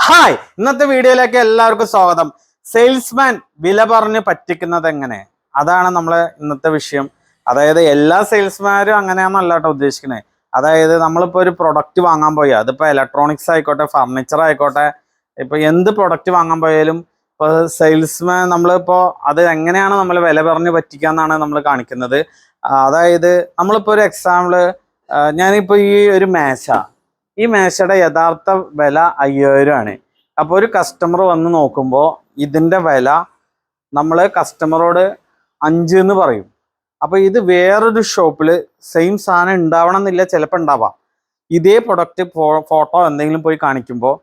Hi ഇന്നത്തെ വീഡിയോയിലേക്ക് എല്ലാവർക്കും സ്വാഗതം. സെയിൽസ്മാൻ വില പറഞ്ഞ് പറ്റിക്കുന്നത് എങ്ങനെ? അതാണ് നമ്മളെ ഇന്നത്തെ വിഷയം. അതായത് എല്ലാ സെയിൽസ്മാരും അങ്ങനെയാണെന്നല്ല കേട്ടോ ഉദ്ദേശിക്കുന്നത് അതായത് നമ്മളിപ്പോ ഒരു പ്രൊഡക്റ്റ് വാങ്ങാൻ പോയി അതിപ്പോ ഇലക്ട്രോണിക്സ് ആയിക്കോട്ടെ ഫർണിച്ചർ ആയിക്കോട്ടെ ഇപ്പൊ എന്ത് പ്രൊഡക്റ്റ് വാങ്ങാൻ പോയാലും ഇപ്പൊ സെയിൽസ്മാൻ നമ്മളിപ്പോ അത് എങ്ങനെയാണ് നമ്മൾ വില പറഞ്ഞ് പറ്റിക്കാന്നാണ് നമ്മൾ കാണിക്കുന്നത്. അതായത് നമ്മളിപ്പോ ഒരു എക്സാമ്പിൾ ഞാനിപ്പോ ഈ ഒരു മേശ ഈ മേശയുടെ യഥാർത്ഥ വില അയ്യായിരം ആണ്. അപ്പോൾ ഒരു കസ്റ്റമർ വന്ന് നോക്കുമ്പോൾ ഇതിന്റെ വില നമ്മൾ കസ്റ്റമറോട് അഞ്ച് എന്ന് പറയും. അപ്പോൾ ഇത് വേറൊരു ഷോപ്പിൽ സെയിം സാധനം ഉണ്ടാവണം എന്നില്ല ചിലപ്പോൾ ഉണ്ടാവാം. ഇതേ പ്രൊഡക്റ്റ് ഫോട്ടോ എന്തെങ്കിലും പോയി കാണിക്കുമ്പോൾ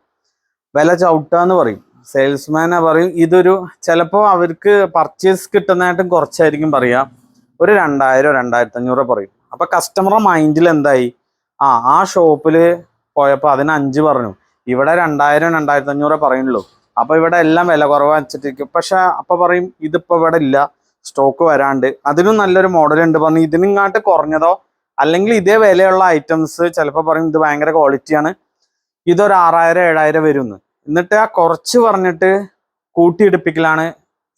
വില ചവിട്ടുക എന്ന് പറയും. സെയിൽസ്മാനെ പറയും ഇതൊരു ചിലപ്പോൾ അവർക്ക് പർച്ചേസ് കിട്ടുന്നതായിട്ടും കുറച്ചായിരിക്കും പറയാ. ഒരു രണ്ടായിരം രണ്ടായിരത്തി അഞ്ഞൂറ് പറയും അപ്പോൾ കസ്റ്റമറുടെ മൈൻഡിൽ എന്തായി? ആ ആ ഷോപ്പിൽ പോയപ്പോൾ അതിന് അഞ്ച് പറഞ്ഞു. ഇവിടെ രണ്ടായിരം രണ്ടായിരത്തി അഞ്ഞൂറേ പറയുള്ളൂ. അപ്പോൾ ഇവിടെ എല്ലാം വില കുറവ് വെച്ചിട്ടിരിക്കും പക്ഷെ അപ്പോൾ പറയും ഇതിപ്പോൾ ഇവിടെ ഇല്ല. സ്റ്റോക്ക് വരാണ്ട്. അതിനും നല്ലൊരു മോഡൽ ഉണ്ട്. പറഞ്ഞു ഇതിനിങ്ങാട്ട് കുറഞ്ഞതോ? അല്ലെങ്കിൽ ഇതേ വിലയുള്ള ഐറ്റംസ് ചിലപ്പോൾ പറയും ഇത് ഭയങ്കര ക്വാളിറ്റിയാണ് ഇതൊരു ആറായിരം ഏഴായിരം വരുമെന്ന് എന്നിട്ട് ആ കുറച്ച് പറഞ്ഞിട്ട് കൂട്ടിയിടിപ്പിക്കലാണ്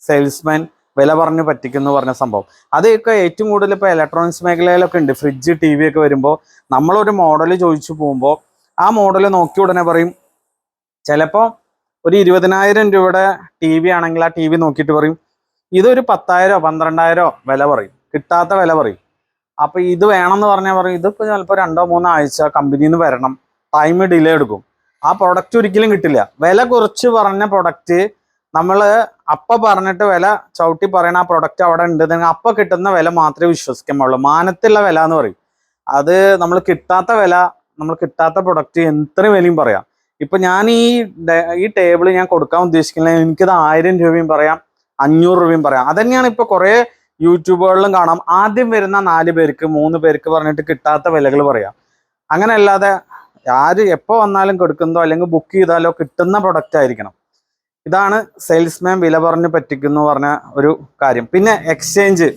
സെയിൽസ്മാൻ വില പറഞ്ഞ് പറ്റിക്കുന്നു പറഞ്ഞ സംഭവം. അതൊക്കെ ഏറ്റവും കൂടുതൽ ഇപ്പോൾ ഇലക്ട്രോണിക്സ് മേഖലയിലൊക്കെ ഉണ്ട്. ഫ്രിഡ്ജ് ടി വി ഒക്കെ വരുമ്പോൾ നമ്മളൊരു മോഡൽ ചോദിച്ചു പോകുമ്പോൾ ആ മോഡൽ നോക്കി ഉടനെ പറയും ചിലപ്പോൾ ഒരു ഇരുപതിനായിരം രൂപയുടെ ടി വി ആണെങ്കിൽ ആ ടി വി നോക്കിയിട്ട് പറയും ഇതൊരു പത്തായിരോ പന്ത്രണ്ടായിരോ വില പറയും കിട്ടാത്ത വില പറയും. അപ്പൊ ഇത് വേണമെന്ന് പറഞ്ഞാൽ പറയും ഇതിപ്പോ ചിലപ്പോൾ രണ്ടോ മൂന്നോ ആഴ്ച കമ്പനിയിൽ നിന്ന് വരണം ടൈം ഡിലേ എടുക്കും. ആ പ്രൊഡക്റ്റ് ഒരിക്കലും കിട്ടില്ല. വില കുറച്ച് പറഞ്ഞ പ്രൊഡക്റ്റ് നമ്മൾ അപ്പ പറഞ്ഞിട്ട് വില ചവിട്ടി പറയണ ആ പ്രൊഡക്റ്റ് അവിടെ ഉണ്ട് അപ്പൊ കിട്ടുന്ന വില മാത്രമേ വിശ്വസിക്കാൻ പാടുള്ളൂ. മാനത്തുള്ള വില എന്ന് പറയും. അത് നമ്മൾ കിട്ടാത്ത വില നമ്മൾ കിട്ടാത്ത പ്രൊഡക്റ്റ് എത്ര വിലയും പറയാം. ഇപ്പൊ ഞാൻ ഈ ഈ ടേബിൾ ഞാൻ കൊടുക്കാൻ ഉദ്ദേശിക്കുന്നത് എനിക്കത് ആയിരം രൂപയും പറയാം അഞ്ഞൂറ് രൂപയും പറയാം. അതന്നെയാണ് ഇപ്പൊ കുറെ യൂട്യൂബുകളിലും കാണാം. ആദ്യം വരുന്ന നാല് പേർക്ക് മൂന്ന് പേർക്ക് പറഞ്ഞിട്ട് കിട്ടാത്ത വിലകൾ പറയാം. അങ്ങനെ അല്ലാതെ ആര് എപ്പോ വന്നാലും കൊടുക്കുന്നതോ അല്ലെങ്കിൽ ബുക്ക് ചെയ്താലോ കിട്ടുന്ന പ്രൊഡക്റ്റ് ആയിരിക്കണം. ഇതാണ് സെയിൽസ്മാൻ വില പറഞ്ഞ് പറ്റിക്കുന്നു പറഞ്ഞ ഒരു കാര്യം. പിന്നെ എക്സ്ചേഞ്ച്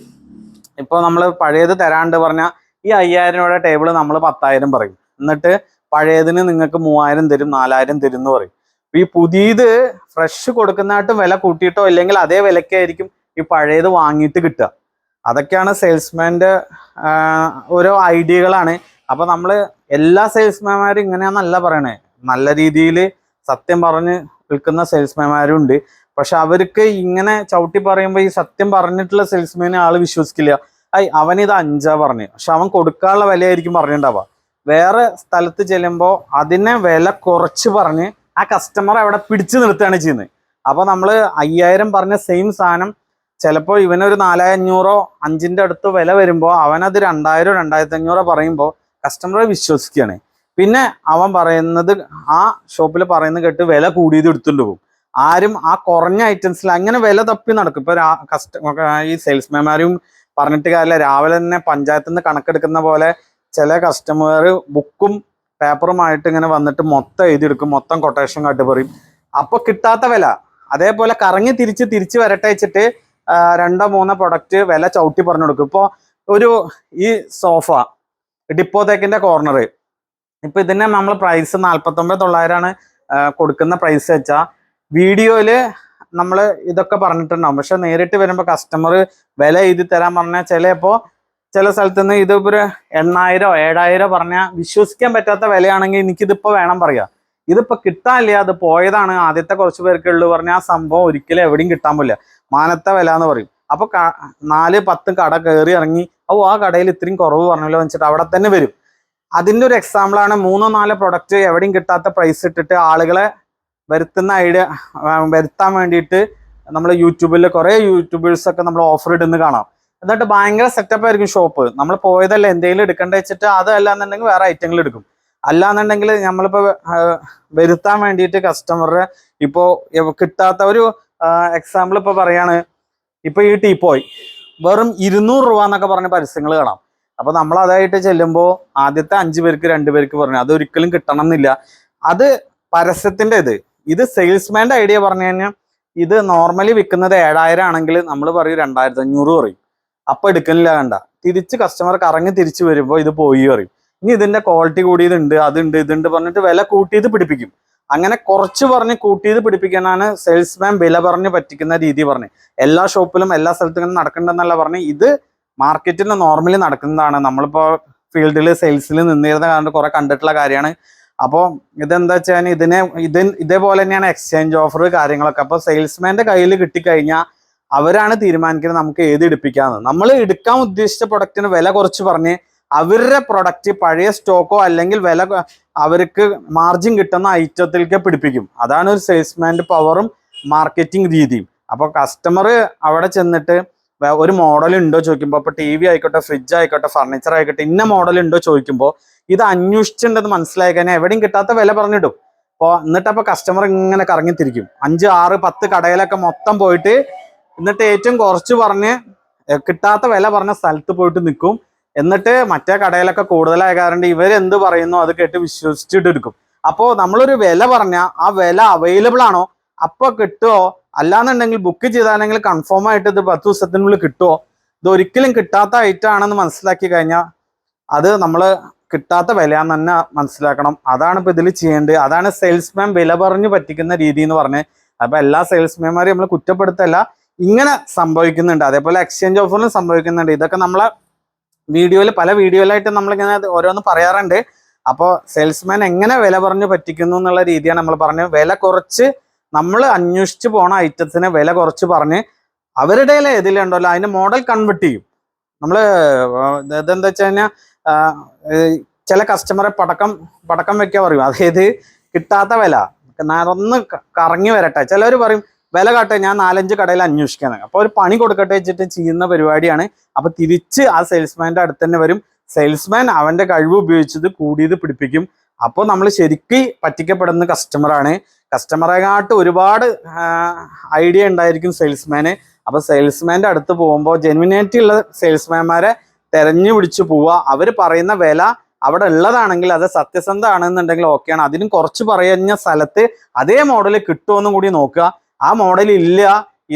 ഇപ്പോൾ നമ്മൾ പഴയത് തരാണ്ട് പറഞ്ഞാൽ ഈ അയ്യായിരം രൂപയുടെ ടേബിൾ നമ്മൾ പത്തായിരം പറയും. എന്നിട്ട് പഴയതിന് നിങ്ങൾക്ക് മൂവായിരം തരും നാലായിരം തരും എന്ന് പറയും. ഈ പുതിയത് ഫ്രഷ് കൊടുക്കുന്നതായിട്ടും വില കൂട്ടിയിട്ടോ ഇല്ലെങ്കിൽ അതേ വിലക്കായിരിക്കും ഈ പഴയത് വാങ്ങിയിട്ട് കിട്ടുക. അതൊക്കെയാണ് സെയിൽസ്മാന്റെ ഓരോ ഐഡിയകളാണ്. അപ്പൊ നമ്മൾ എല്ലാ സെയിൽസ്മാൻമാരും ഇങ്ങനെയാണെന്നല്ല പറയണേ. നല്ല രീതിയിൽ സത്യം പറഞ്ഞ് വിൽക്കുന്ന സെയിൽസ്മാൻമാരും ഉണ്ട് പക്ഷെ അവർക്ക് ഇങ്ങനെ ചവിട്ടി പറയുമ്പോൾ ഈ സത്യം പറഞ്ഞിട്ടുള്ള സെയിൽസ്മാനെ ആൾ വിശ്വസിക്കില്ല. ഐ അവനിത് അഞ്ചാ പറഞ്ഞു. പക്ഷെ അവൻ കൊടുക്കാനുള്ള വിലയായിരിക്കും പറഞ്ഞിട്ടുണ്ടാവുക. വേറെ സ്ഥലത്ത് ചെല്ലുമ്പോൾ അതിനെ വില കുറച്ച് പറഞ്ഞ് ആ കസ്റ്റമർ അവിടെ പിടിച്ചു നിർത്തുകയാണ് ചെയ്യുന്നത്. അപ്പൊ നമ്മൾ അയ്യായിരം പറഞ്ഞ സെയിം സാധനം ചിലപ്പോൾ ഇവനൊരു നാലായിരം അഞ്ഞൂറോ അഞ്ചിന്റെ അടുത്ത് വില വരുമ്പോൾ അവനത് രണ്ടായിരം രണ്ടായിരത്തി അഞ്ഞൂറോ പറയുമ്പോൾ കസ്റ്റമറെ വിശ്വസിക്കുകയാണ്. പിന്നെ അവൻ പറയുന്നത് ആ ഷോപ്പിൽ പറയുന്നത് കേട്ട് വില കൂടിയത് എടുത്തുകൊണ്ട് പോകും. ആരും ആ കുറഞ്ഞ ഐറ്റംസിൽ അങ്ങനെ വില തപ്പി നടക്കും. ഇപ്പൊ കസ്റ്റമർ ഈ സെയിൽസ്മാൻമാരും പറഞ്ഞിട്ട് കാര്യമില്ല. രാവിലെ തന്നെ പഞ്ചായത്തിൽ നിന്ന് കണക്കെടുക്കുന്ന പോലെ ചില കസ്റ്റമർ ബുക്കും പേപ്പറുമായിട്ട് ഇങ്ങനെ വന്നിട്ട് മൊത്തം എഴുതിയെടുക്കും. മൊത്തം കൊട്ടേഷൻ കാട്ടി പറയും. അപ്പൊ കിട്ടാത്ത വില. അതേപോലെ കറങ്ങി തിരിച്ച് തിരിച്ച് വരട്ടെ വെച്ചിട്ട് രണ്ടോ മൂന്നോ പ്രൊഡക്റ്റ് വില ചവിട്ടി പറഞ്ഞു കൊടുക്കും. ഇപ്പോൾ ഒരു ഈ സോഫ ഡിപ്പോതേക്കിന്റെ കോർണർ ഇപ്പൊ ഇതിനെ നമ്മൾ പ്രൈസ് നാൽപ്പത്തൊമ്പത് തൊള്ളായിരമാണ് കൊടുക്കുന്ന പ്രൈസ് വെച്ചാൽ വീഡിയോയിൽ നമ്മൾ ഇതൊക്കെ പറഞ്ഞിട്ടുണ്ടാവും. പക്ഷെ നേരിട്ട് വരുമ്പോൾ കസ്റ്റമർ വില എഴുതി തരാൻ പറഞ്ഞാൽ ചിലപ്പോ ചില സ്ഥലത്ത് നിന്ന് ഇത് ഒരു എണ്ണായിരോ ഏഴായിരോ പറഞ്ഞാൽ വിശ്വസിക്കാൻ പറ്റാത്ത വിലയാണെങ്കിൽ എനിക്കിതിപ്പോ വേണം പറയാം. ഇതിപ്പോ കിട്ടാനില്ല അത് പോയതാണ് ആദ്യത്തെ കുറച്ച് പേർക്കുള്ളൂ ഉള്ളു പറഞ്ഞ ആ സംഭവം ഒരിക്കലും എവിടെയും കിട്ടാൻ പോലെ മാനത്തെ വില എന്ന് പറയും. അപ്പൊ ക- നാല് പത്ത് കട കയറി ഇറങ്ങി ഓ ആ കടയിൽ ഇത്രയും കുറവ് പറഞ്ഞല്ലോ വെച്ചിട്ട് അവിടെ തന്നെ വരും. അതിന്റെ ഒരു എക്സാമ്പിൾ ആണ് മൂന്നോ നാലോ പ്രൊഡക്റ്റ് എവിടെയും കിട്ടാത്ത പ്രൈസ് ഇട്ടിട്ട് ആളുകളെ വരുത്തുന്ന ഐഡിയ വരുത്താൻ വേണ്ടിയിട്ട് നമ്മൾ യൂട്യൂബിൽ കുറേ യൂട്യൂബേഴ്സൊക്കെ നമ്മൾ ഓഫർ ഇടുന്നു കാണാം. എന്നിട്ട് ഭയങ്കര സെറ്റപ്പ് ആയിരിക്കും ഷോപ്പ് നമ്മൾ പോയതല്ല എന്തെങ്കിലും എടുക്കേണ്ട വെച്ചിട്ട് അതല്ല എന്നുണ്ടെങ്കിൽ വേറെ ഐറ്റങ്ങൾ എടുക്കും. അല്ലാന്നുണ്ടെങ്കിൽ നമ്മളിപ്പോ വരുത്താൻ വേണ്ടിയിട്ട് കസ്റ്റമറെ ഇപ്പോ കിട്ടാത്ത ഒരു എക്സാമ്പിൾ ഇപ്പൊ പറയാണ്. ഇപ്പൊ ഈ ടീപ്പോയ് വെറും ഇരുന്നൂറ് രൂപ എന്നൊക്കെ പറഞ്ഞ പരസ്യങ്ങൾ കാണാം. അപ്പൊ നമ്മൾ അതായിട്ട് ചെല്ലുമ്പോൾ ആദ്യത്തെ അഞ്ചു പേർക്ക് രണ്ടു പേർക്ക് പറഞ്ഞു അത് ഒരിക്കലും കിട്ടണം എന്നില്ല അത് പരസ്യത്തിന്റെ ഇത്. ഇത് സെയിൽസ്മാന്റെ ഐഡിയ പറഞ്ഞു കഴിഞ്ഞാൽ ഇത് നോർമലി വിൽക്കുന്നത് ഏഴായിരം ആണെങ്കിൽ നമ്മൾ പറയും രണ്ടായിരത്തി അഞ്ഞൂറ് പറയും. അപ്പൊ എടുക്കുന്നില്ല കണ്ട. തിരിച്ച് കസ്റ്റമർ കറങ്ങി തിരിച്ചു വരുമ്പോൾ ഇത് പോയി പറയും. ഇനി ഇതിന്റെ ക്വാളിറ്റി കൂടിയതുണ്ട് അതുണ്ട് ഇതുണ്ട് പറഞ്ഞിട്ട് വില കൂട്ടിയത് പിടിപ്പിക്കും. അങ്ങനെ കുറച്ച് പറഞ്ഞ് കൂട്ടിയത് പിടിപ്പിക്കാനാണ് സെയിൽസ്മാൻ വില പറഞ്ഞ് പറ്റിക്കുന്ന രീതി പറഞ്ഞ്. എല്ലാ ഷോപ്പിലും എല്ലാ സ്ഥലത്തും നടക്കണ്ടെന്നല്ല പറഞ്ഞ്. ഇത് മാർക്കറ്റിൽ നോർമലി നടക്കുന്നതാണ്. നമ്മളിപ്പോ ഫീൽഡിൽ സെയിൽസിൽ നിന്നിരുന്ന കാരണം കുറെ കണ്ടിട്ടുള്ള കാര്യമാണ്. അപ്പോൾ ഇതെന്താ വെച്ചാൽ ഇതിനെ ഇത് ഇതേപോലെ തന്നെയാണ് എക്സ്ചേഞ്ച് ഓഫർ കാര്യങ്ങളൊക്കെ. അപ്പോൾ സെയിൽസ്മാന്റെ കയ്യിൽ കിട്ടിക്കഴിഞ്ഞാൽ അവരാണ് തീരുമാനിക്കുന്നത് നമുക്ക് ഏത് എടുപ്പിക്കാന്ന് നമ്മൾ എടുക്കാൻ ഉദ്ദേശിച്ച പ്രൊഡക്റ്റിന് വില കുറച്ച് പറഞ്ഞ് അവരുടെ പ്രൊഡക്റ്റ് പഴയ സ്റ്റോക്കോ അല്ലെങ്കിൽ വില അവർക്ക് മാർജിൻ കിട്ടുന്ന ഐറ്റത്തിലേക്ക് പിടിപ്പിക്കും. അതാണ് ഒരു സെയിൽസ്മാന്റെ പവറും മാർക്കറ്റിംഗ് രീതിയും. അപ്പോൾ കസ്റ്റമർ അവിടെ ചെന്നിട്ട് ഒരു മോഡൽ ഉണ്ടോ ചോദിക്കുമ്പോൾ ഇപ്പോൾ ടി വി ആയിക്കോട്ടെ ഫ്രിഡ്ജ് ആയിക്കോട്ടെ ഫർണിച്ചർ ആയിക്കോട്ടെ ഇന്ന മോഡൽ ഉണ്ടോ ചോദിക്കുമ്പോൾ ഇത് അന്വേഷിച്ചിട്ടുണ്ടെന്ന് മനസ്സിലായി കഴിഞ്ഞാൽ എവിടെയും കിട്ടാത്ത വില പറഞ്ഞിടും. അപ്പോൾ എന്നിട്ടപ്പോൾ കസ്റ്റമർ ഇങ്ങനെ കറങ്ങിത്തിരിക്കും. അഞ്ച് ആറ് പത്ത് കടയിലൊക്കെ മൊത്തം പോയിട്ട് എന്നിട്ട് ഏറ്റവും കുറച്ച് പറഞ്ഞ് കിട്ടാത്ത വില പറഞ്ഞ സ്ഥലത്ത് പോയിട്ട് നിൽക്കും. എന്നിട്ട് മറ്റേ കടയിലൊക്കെ കൂടുതലായ കാരണം ഇവരെന്ത് പറയുന്നു അത് കേട്ട് വിശ്വസിച്ചിട്ട് എടുക്കും അപ്പോൾ നമ്മളൊരു വില പറഞ്ഞാൽ ആ വില അവൈലബിൾ ആണോ? അപ്പൊ കിട്ടുമോ അല്ലാന്നുണ്ടെങ്കിൽ ബുക്ക് ചെയ്താണെങ്കിൽ കൺഫേം ആയിട്ട് ഇത് പത്ത് ദിവസത്തിനുള്ളിൽ കിട്ടുമോ ഇത് ഒരിക്കലും കിട്ടാത്ത ഐറ്റം ആണെന്ന് മനസ്സിലാക്കി കഴിഞ്ഞാൽ അത് നമ്മൾ കിട്ടാത്ത വിലയാന്ന് തന്നെ മനസ്സിലാക്കണം. അതാണ് ഇപ്പൊ ഇതിൽ ചെയ്യേണ്ടത്. അതാണ് സെയിൽസ്മാൻ വില പറഞ്ഞ് പറ്റിക്കുന്ന രീതി എന്ന് പറഞ്ഞ്. അപ്പോൾ എല്ലാ സെയിൽസ്മാൻമാരെയും നമ്മൾ കുറ്റപ്പെടുത്തല്ല. ഇങ്ങനെ സംഭവിക്കുന്നുണ്ട്. അതേപോലെ എക്സ്ചേഞ്ച് ഓഫറിലും സംഭവിക്കുന്നുണ്ട്. ഇതൊക്കെ നമ്മളെ വീഡിയോയിൽ പല വീഡിയോയിലായിട്ട് നമ്മളിങ്ങനെ ഓരോന്ന് പറയാറുണ്ട്. അപ്പോൾ സെയിൽസ്മാൻ എങ്ങനെ വില പറഞ്ഞു പറ്റിക്കുന്നു എന്നുള്ള രീതിയാണ് നമ്മൾ പറഞ്ഞത്. വില കുറച്ച് നമ്മൾ അന്വേഷിച്ച് പോണ ഐറ്റത്തിന് വില കുറച്ച് പറഞ്ഞ് അവരുടെ ഏതിലുണ്ടല്ലോ അതിന് മോഡൽ കൺവെർട്ട് ചെയ്യും. നമ്മൾ ഇതെന്താ വെച്ച് കഴിഞ്ഞാൽ ചില കസ്റ്റമറെ പടക്കം പടക്കം വെക്കാൻ പറയും. അതായത് കിട്ടാത്ത വില. നടന്ന് കറങ്ങി വരട്ടെ. ചിലർ പറയും വില കാട്ടെ ഞാൻ നാലഞ്ച് കടയിൽ അന്വേഷിക്കാന്ന് അപ്പോൾ ഒരു പണി കൊടുക്കട്ടെ വെച്ചിട്ട് ചെയ്യുന്ന പരിപാടിയാണ്. അപ്പൊ തിരിച്ച് ആ സെയിൽസ്മാന്റെ അടുത്ത് തന്നെ വരും. സെയിൽസ്മാൻ അവന്റെ കഴിവ് ഉപയോഗിച്ചത് കൂടിയത് പിടിപ്പിക്കും. അപ്പോൾ നമ്മൾ ശരിക്ക് പറ്റിക്കപ്പെടുന്ന കസ്റ്റമറാണ് കസ്റ്റമറെക്കാട്ട് ഒരുപാട് ഐഡിയ ഉണ്ടായിരിക്കും സെയിൽസ്മാന് അപ്പൊ സെയിൽസ്മാന്റെ അടുത്ത് പോകുമ്പോൾ ജെനുവിനായിട്ട് ഉള്ള സെയിൽസ്മാൻമാരെ തെരഞ്ഞു പിടിച്ച് പോവുക. അവർ പറയുന്ന വില അവിടെ ഉള്ളതാണെങ്കിൽ അത് സത്യസന്ധമാണെന്നുണ്ടെങ്കിൽ ഓക്കെയാണ് അതിനും കുറച്ച് പറയുന്ന സ്ഥലത്ത് അതേ മോഡൽ കിട്ടുമെന്നും കൂടി നോക്കുക. ആ മോഡൽ ഇല്ല.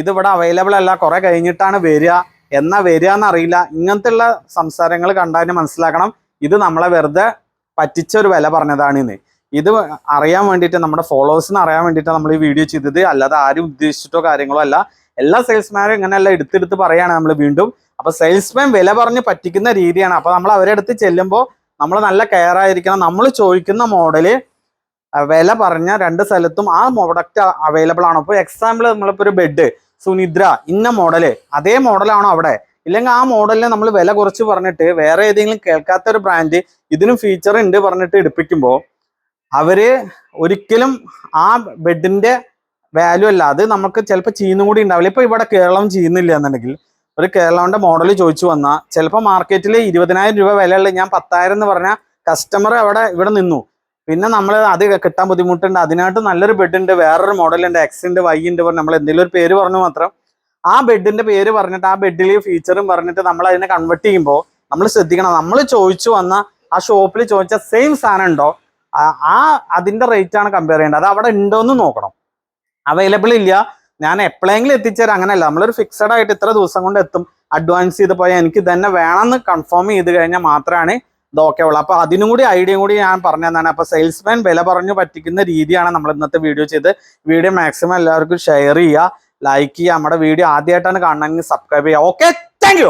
ഇത് ഇവിടെ അവൈലബിൾ അല്ല. കുറെ കഴിഞ്ഞിട്ടാണ് വരിക. എന്നാ വരിക എന്നറിയില്ല ഇങ്ങനത്തെ ഉള്ള സംസാരങ്ങൾ കണ്ടാൽ മനസ്സിലാക്കണം. ഇത് നമ്മളെ വെറുതെ പറ്റിച്ച ഒരു വില പറഞ്ഞതാണ് ഇന്ന് ഇത് അറിയാൻ വേണ്ടിയിട്ട് നമ്മുടെ ഫോളോവേഴ്സിന് അറിയാൻ വേണ്ടിയിട്ട് നമ്മൾ ഈ വീഡിയോ ചെയ്തത്. അല്ലാതെ ആരും ഉദ്ദേശിച്ചിട്ടോ കാര്യങ്ങളോ അല്ല. എല്ലാ സെയിൽസ്മാനും ഇങ്ങനെയല്ല എടുത്തെടുത്ത് പറയാണ് നമ്മൾ വീണ്ടും. അപ്പൊ സെയിൽസ്മാൻ വില പറഞ്ഞ് പറ്റിക്കുന്ന രീതിയാണ്. അപ്പൊ നമ്മൾ അവരെ അടുത്ത് ചെല്ലുമ്പോൾ നമ്മൾ നല്ല കെയർ ആയിരിക്കണം. നമ്മൾ ചോദിക്കുന്ന മോഡൽ വില പറഞ്ഞ രണ്ട് സ്ഥലത്തും ആ പ്രൊഡക്റ്റ് അവൈലബിൾ ആണോ? ഇപ്പൊ എക്സാമ്പിൾ നമ്മളിപ്പോ ഒരു ബെഡ് സുനിദ്ര ഇന്ന മോഡൽ അതേ മോഡലാണോ അവിടെ? ഇല്ലെങ്കിൽ ആ മോഡലിന് നമ്മൾ വില കുറച്ച് പറഞ്ഞിട്ട് വേറെ ഏതെങ്കിലും കേൾക്കാത്ത ഒരു ബ്രാൻഡ് ഇതിനും ഫീച്ചർ ഉണ്ട് പറഞ്ഞിട്ട് എടുപ്പിക്കുമ്പോൾ അവർ ഒരിക്കലും ആ ബെഡിന്റെ വാല്യൂ അല്ല. അത് നമുക്ക് ചിലപ്പോൾ ചെയ്യുന്നും കൂടി ഉണ്ടാവില്ല. ഇപ്പൊ ഇവിടെ കേരളം ചെയ്യുന്നില്ല എന്നുണ്ടെങ്കിൽ ഒരു കേരളത്തിന്റെ മോഡൽ ചോദിച്ചു വന്നാൽ ചിലപ്പോൾ മാർക്കറ്റിൽ ഇരുപതിനായിരം രൂപ വിലയുള്ള ഞാൻ പത്തായിരം എന്ന് പറഞ്ഞാൽ കസ്റ്റമർ അവിടെ ഇവിടെ നിന്നു. പിന്നെ നമ്മൾ അത് കിട്ടാൻ ബുദ്ധിമുട്ടുണ്ട്. അതിനായിട്ട് നല്ലൊരു ബെഡുണ്ട് വേറൊരു മോഡലുണ്ട് എക്സ് ഉണ്ട് വൈ ഉണ്ട് പറഞ്ഞ് നമ്മൾ എന്തെങ്കിലും ഒരു പേര് പറഞ്ഞു മാത്രം. ആ ബെഡിന്റെ പേര് പറഞ്ഞിട്ട് ആ ബെഡിൽ ഫീച്ചറും പറഞ്ഞിട്ട് നമ്മൾ അതിനെ കൺവെർട്ട് ചെയ്യുമ്പോൾ നമ്മൾ ശ്രദ്ധിക്കണം. നമ്മൾ ചോദിച്ചു വന്ന ആ ഷോപ്പിൽ ചോദിച്ച സെയിം സാധനം ഉണ്ടോ? ആ അതിന്റെ റേറ്റ് ആണ് കമ്പയർ ചെയ്യേണ്ടത്. അത് അവിടെ ഉണ്ടോ എന്ന് നോക്കണം. അവൈലബിൾ ഇല്ല. ഞാൻ എപ്പോഴെങ്കിലും എത്തിച്ചേരാം. അങ്ങനെയല്ല. നമ്മളൊരു ഫിക്സഡ് ആയിട്ട് ഇത്ര ദിവസം കൊണ്ട് എത്തും. അഡ്വാൻസ് ചെയ്ത് പോയാൽ എനിക്ക് തന്നെ വേണമെന്ന് കൺഫേം ചെയ്ത് കഴിഞ്ഞാൽ മാത്രമാണ് ഇത് ഉള്ളു. അപ്പൊ അതിനും കൂടി ഐഡിയയും കൂടി ഞാൻ പറഞ്ഞു തന്നാണ് അപ്പൊ സെയിൽസ്മാൻ വില പറഞ്ഞു പറ്റിക്കുന്ന രീതിയാണ് നമ്മൾ ഇന്നത്തെ വീഡിയോ ചെയ്ത് വീഡിയോ മാക്സിമം എല്ലാവർക്കും ഷെയർ ചെയ്യുക ലൈക്ക് ചെയ്യുക. നമ്മുടെ വീഡിയോ ആദ്യമായിട്ടാണ് കാണണമെങ്കിൽ സബ്സ്ക്രൈബ് ചെയ്യുക. Okay thank